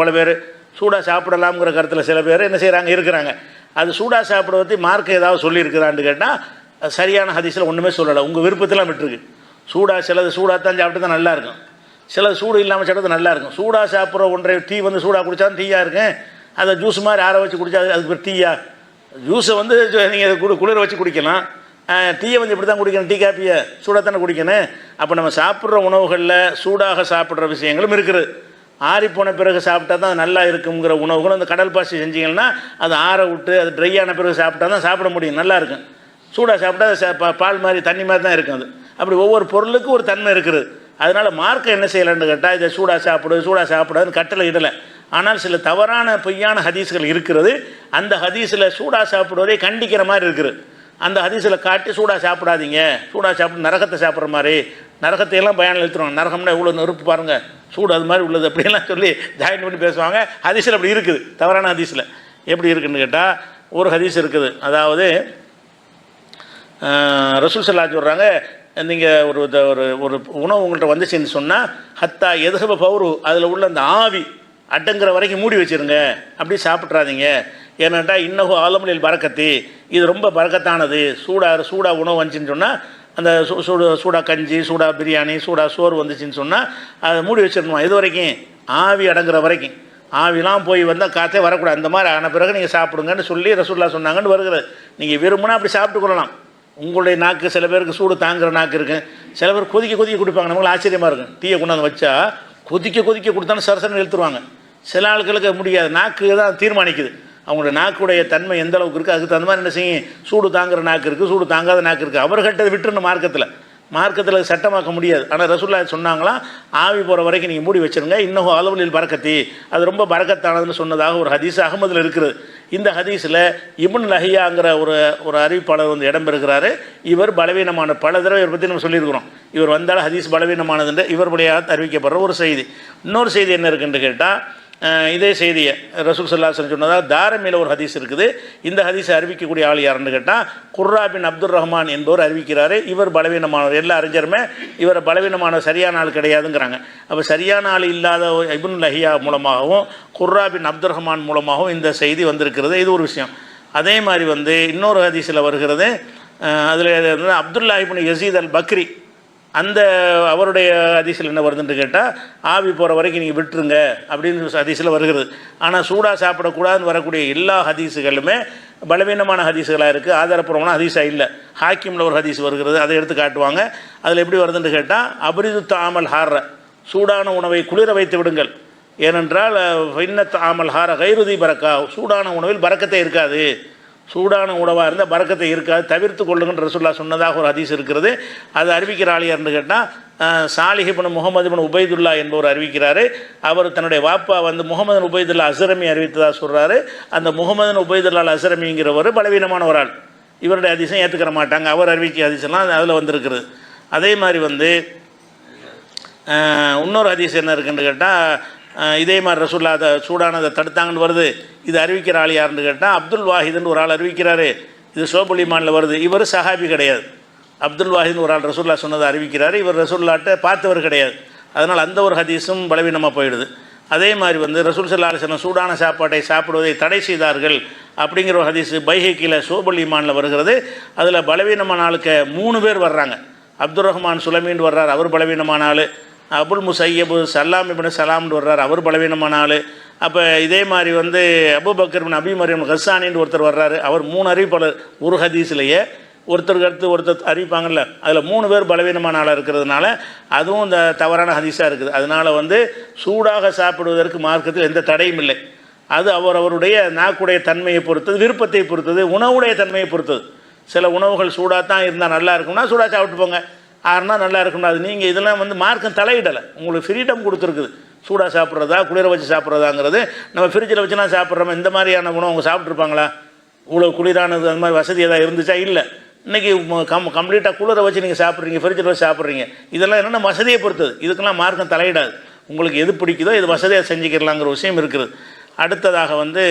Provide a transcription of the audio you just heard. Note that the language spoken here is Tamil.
பல பேர் சூடாக சாப்பிடலாம்ங்கிற கருத்தில் சில பேர் என்ன செய்கிறாங்க இருக்கிறாங்க. அது சூடாக சாப்பிட மார்க் ஏதாவது சொல்லியிருக்கிறான்னு கேட்டால் சரியான ஹதீஸில் ஒன்றுமே சொல்லலை. உங்கள் விருப்பத்தெல்லாம் விட்டுருக்கு. சூடாக சிலது சூடாக தான் சாப்பிட்டு தான் நல்லாயிருக்கும் சிலது சூடு இல்லாமல் சாப்பிட்டது நல்லா இருக்கும். சூடாக சாப்பிட்ற ஒன்றை டீ வந்து சூடாக குடித்தா டீயாக இருக்கும். அதை ஜூஸ் மாதிரி ஆற வச்சு குடிச்சா அதுக்கு பேர் டீயா? ஜூஸை வந்து நீங்கள் குளி குளிர வச்சு குடிக்கலாம். டீயை வந்து இப்படி தான் குடிக்கணும். டீ காப்பியை சூடாக தானே குடிக்கணும். அப்போ நம்ம சாப்பிட்ற உணவுகளில் சூடாக சாப்பிட்ற விஷயங்களும் இருக்குது. ஆறிப்போன பிறகு சாப்பிட்டா தான் அது நல்லா இருக்குங்கிற உணவுகளும் அந்த கடல் பாசி செஞ்சீங்கன்னா அது ஆற விட்டு அது ட்ரை ஆன பிறகு சாப்பிட்டா தான் சாப்பிட முடியும் நல்லா இருக்கும். சூடாக சாப்பிட்டா அது பால் மாதிரி தண்ணி மாதிரி தான் இருக்கும் அது. அப்படி ஒவ்வொரு பொருளுக்கும் ஒரு தன்மை இருக்குது. அதனால் மார்க்கம் என்ன செய்யலைன்னு கேட்டால் இதை சூடாக சாப்பிடு சூடாக சாப்பிடாதுன்னு கட்டளை இடலை. ஆனால் சில தவறான பொய்யான ஹதீஸ்கள் இருக்கிறது. அந்த ஹதீஸில் சூடாக சாப்பிடுவதை கண்டிக்கிற மாதிரி இருக்குது. அந்த ஹதீஸில் காட்டி சூடாக சாப்பிடாதீங்க சூடாக சாப்பிட்டு நரகத்தை சாப்பிட்ற மாதிரி. நரகத்தையெல்லாம் பயணம் எழுத்துருவாங்க நரகம்னா இவ்வளோ நெருப்பு பாருங்கள் சூடு அது மாதிரி உள்ளது. அப்படியெல்லாம் சொல்லி ஜாயின் பண்ணி பேசுவாங்க. ஹதீஸில் அப்படி இருக்குது. தவறான ஹதீஸில். எப்படி இருக்குன்னு கேட்டால் ஒரு ஹதீஸ் இருக்குது. அதாவது ரசூல் சல்லா சொல்கிறாங்க நீங்கள் ஒரு ஒரு ஒரு உணவு உங்கள்கிட்ட வந்துச்சுன்னு சொன்னால் ஹத்தா எதுகப பவுரு அதில் உள்ள அந்த ஆவி அடங்குற வரைக்கும் மூடி வச்சிருங்க. அப்படி சாப்பிட்றாதீங்க. ஏன்னாட்டா இன்னகு ஆலமலில் பறக்கத்தி இது ரொம்ப பறக்கத்தானது சூடாக சூடாக உணவு வந்துச்சுன்னு சொன்னால் அந்த சூ சூடு சூடாக கஞ்சி சூடாக பிரியாணி சூடாக சோறு வந்துச்சுன்னு சொன்னால் அதை மூடி வச்சிடணுமா? இது வரைக்கும்? ஆவி அடங்குற வரைக்கும். ஆவிலாம் போய் வந்தால் காற்றே வரக்கூடாது. அந்த மாதிரி ஆன பிறகு நீங்கள் சாப்பிடுங்கன்னு சொல்லி ரசூல்லா சொன்னாங்கன்னு வருகிறது. நீங்கள் விரும்பினா அப்படி சாப்பிட்டு கொள்ளலாம். உங்களுடைய நாக்கு சில பேருக்கு சூடு தாங்குற நாக்கு இருக்கு. சில பேர் கொதிக்க கொதிக்க கொடுப்பாங்க. நமக்கு ஆச்சரியமாக இருக்கும். டீயை கொண்டாந்து வச்சா கொதிக்க கொதிக்க கொடுத்தாலும் சரசரன்னு இழுத்துருவாங்க. சில ஆட்களுக்கு முடியாது. நாக்கு தான் தீர்மானிக்குது. அவங்களோட நாக்குடைய தன்மை எந்த அளவுக்கு இருக்குது அதுக்கு தகுந்த மாதிரி என்ன செய்யும்? சூடு தாங்குற நாக்கு இருக்குது சூடு தாங்காத நாக்கு இருக்குது அவர்கிட்ட விட்டுருணும் மார்க்கத்தில். மார்க்கத்தில் சட்டமாக்க முடியாது. ஆனால் ரசூல்லா சொன்னாங்களாம் ஆவி போகிற வரைக்கும் நீங்கள் மூடி வச்சிருங்க இன்னும் அளவுலில் பறக்கத்தி அது ரொம்ப பறக்கத்தானதுன்னு சொன்னதாக ஒரு ஹதீஸ் அகமதில் இருக்குது. இந்த ஹதீஸில் இபுன் லஹியாங்கிற ஒரு ஒரு அறிவிப்பாளர் வந்து இடம்பெறுகிறாரு. இவர் பலவீனமான பல தடவை இவரை பற்றி நம்ம சொல்லியிருக்கிறோம். இவர் வந்தால் ஹதீஸ் பலவீனமானதுன்ற இவர் வழியாக அறிவிக்கப்படுற ஒரு செய்தி. இன்னொரு செய்தி என்ன இருக்குன்னு கேட்டால் இதே செய்தியை ரசூல் சல்லாஹன் சொன்னதாக தாரமையில் ஒரு ஹதீஸ் இருக்குது. இந்த ஹதீஸை அறிவிக்கக்கூடிய ஆள் யாருன்னு கேட்டால் குர்ரா பின் அப்துல் ரஹ்மான் என்பவர் அறிவிக்கிறார். இவர் பலவீனமானவர். எல்லா அறிஞருமே இவர் பலவீனமான சரியான ஆள் கிடையாதுங்கிறாங்க. அப்போ சரியான ஆள் இல்லாத ஒரு லஹியா மூலமாகவும் குர்ரா பின் அப்துல் ரஹ்மான் மூலமாகவும் இந்த செய்தி வந்திருக்கிறது. இது ஒரு விஷயம். அதே மாதிரி வந்து இன்னொரு ஹதீஸில் வருகிறது. அதில் அப்துல்லா இப்னு யசீத் அல் பக்ரி அந்த அவருடைய அதிசயில் என்ன வருதுன்னு கேட்டால் ஆவி போகிற வரைக்கும் நீங்கள் விட்டுருங்க அப்படின்னு ஹதீஸில் வருகிறது. ஆனால் சூடாக சாப்பிடக்கூடாதுன்னு வரக்கூடிய எல்லா ஹதீஸுகளுமே பலவீனமான ஹதீஸுகளாக இருக்குது ஆதாரப்பூர்வமான ஹதீஸாக இல்லை. ஹாக்கிமில் ஒரு ஹதீஸ் வருகிறது. அதை எடுத்து காட்டுவாங்க. அதில் எப்படி வருதுன்னு கேட்டால் அபரிது தாமல் ஹார சூடான உணவை குளிர வைத்து விடுங்கள். ஏனென்றால் இன்னத் ஆமல் ஹார கைருதி பறக்கா சூடான உணவில் பறக்கத்தே இருக்காது. சூடான உணவாக இருந்தால் பறக்கத்தை இருக்காது. தவிர்த்து கொள்ளுங்கன்ற ரசுல்லா சொன்னதாக ஒரு ஹதீஸ் இருக்கிறது. அது அறிவிக்கிற ஆளியார்னு கேட்டால் சாலிஹிபன் முகமது பின் உபைதுல்லா என்பவர் அறிவிக்கிறாரு. அவர் தன்னுடைய வாப்பா வந்து முகமது உபைதுல்லா அசரமி அறிவித்ததாக சொல்கிறாரு அந்த முகமது உபைதுல்லா அசரமிங்கிறவர் பலவீனமான ஒரு ஆள். இவருடைய அதிசயம் ஏற்றுக்கிற மாட்டாங்க. அவர் அறிவிக்க அதிசயம்லாம் அதில் வந்திருக்கிறது அதே மாதிரி வந்து இன்னொரு அதிசயம் என்ன இருக்குன்னு கேட்டால் இதே மாதிரி ரசூல்லா அதை சூடானதை தடுத்தாங்கன்னு வருது. இது அறிவிக்கிற ஆள் யாருன்னு கேட்டால் அப்துல் வாஹிதுன்னு ஒரு ஆள் அறிவிக்கிறாரு. இது சோபுலிமானில் வருது. இவர் சஹாபி கிடையாது. அப்துல் வாஹிதுன்னு ஒரு ஆள் ரசூல்லா சொன்னதை அறிவிக்கிறாரு. இவர் ரசூல்லாட்ட பார்த்தவர் கிடையாது. அதனால் அந்த ஒரு ஹதீஸும் பலவீனமாக போயிடுது. அதே மாதிரி வந்து ரசூல் சல்லா அலிஸ்லாம் சூடான சாப்பாட்டை சாப்பிடுவதை தடை செய்தார்கள் அப்படிங்கிற ஒரு ஹதீஸ் பைஹக்கியில் சோபுல் ஈமானில் வருகிறது. அதில் பலவீனமான ஆளுக்கு மூணு பேர் வர்றாங்க. அப்துல் ரஹ்மான் சுலமீன் வர்றார். அவர் பலவீனமான ஆள். அபுல் முசையபு சல்லாம் இப்னு சலாம்னு வர்றார். அவர் பலவீனமான ஆள். அப்போ இதே மாதிரி வந்து அபுபக்கர் பின் அபி மரியம் ஹசானின்னு ஒருத்தர் வர்றாரு. அவர் மூணு அறிவிப்பாளர். ஒரு ஹதீஸ்லேயே ஒருத்தருக்கு அடுத்து ஒருத்தர் அறிவிப்பாங்கல்ல. அதில் மூணு பேர் பலவீனமான ஆளாக இருக்கிறதுனால அதுவும் இந்த தவறான ஹதீஸாக இருக்குது. அதனால் வந்து சூடாக சாப்பிடுவதற்கு மார்க்கத்தில் எந்த தடையும் இல்லை. அது அவர் அவருடைய நாக்குடைய தன்மையை பொறுத்தது விருப்பத்தை பொறுத்தது உணவுடைய தன்மையை பொறுத்தது. சில உணவுகள் சூடாக தான் இருந்தால் நல்லா இருக்கும்னா சூடாக சாப்பிட்டு போங்க. ஆறுனா நல்லா இருக்கணும் அது நீங்கள் இதெல்லாம் வந்து மார்க்கம் தலையிடலை. உங்களுக்கு ஃப்ரீடம் கொடுத்துருக்குது. சூடாக சாப்பிட்றதா குளிர வச்சு சாப்பிட்றதாங்கிறது. நம்ம ஃப்ரிட்ஜில் வச்சுலாம் சாப்பிட்றோம்? இந்த மாதிரியான உணவு அவங்க சாப்பிட்ருப்பாங்களா இவ்வளோ குளிரானது அந்த மாதிரி வசதி எதாவது இருந்துச்சா? இல்லை. இன்றைக்கி கம் கம்ப்ளீட்டாக குளிர வச்சு நீங்கள் சாப்பிட்றீங்க ஃப்ரிட்ஜில் வச்சு சாப்பிட்றீங்க. இதெல்லாம் என்னென்ன வசதியை பொறுத்தது. இதுக்கெல்லாம் மார்க்கம் தலையிடாது. உங்களுக்கு எது பிடிக்குதோ இது வசதியாக செஞ்சுக்கிறலாங்கிற விஷயம் இருக்குது. அடுத்ததாக வந்து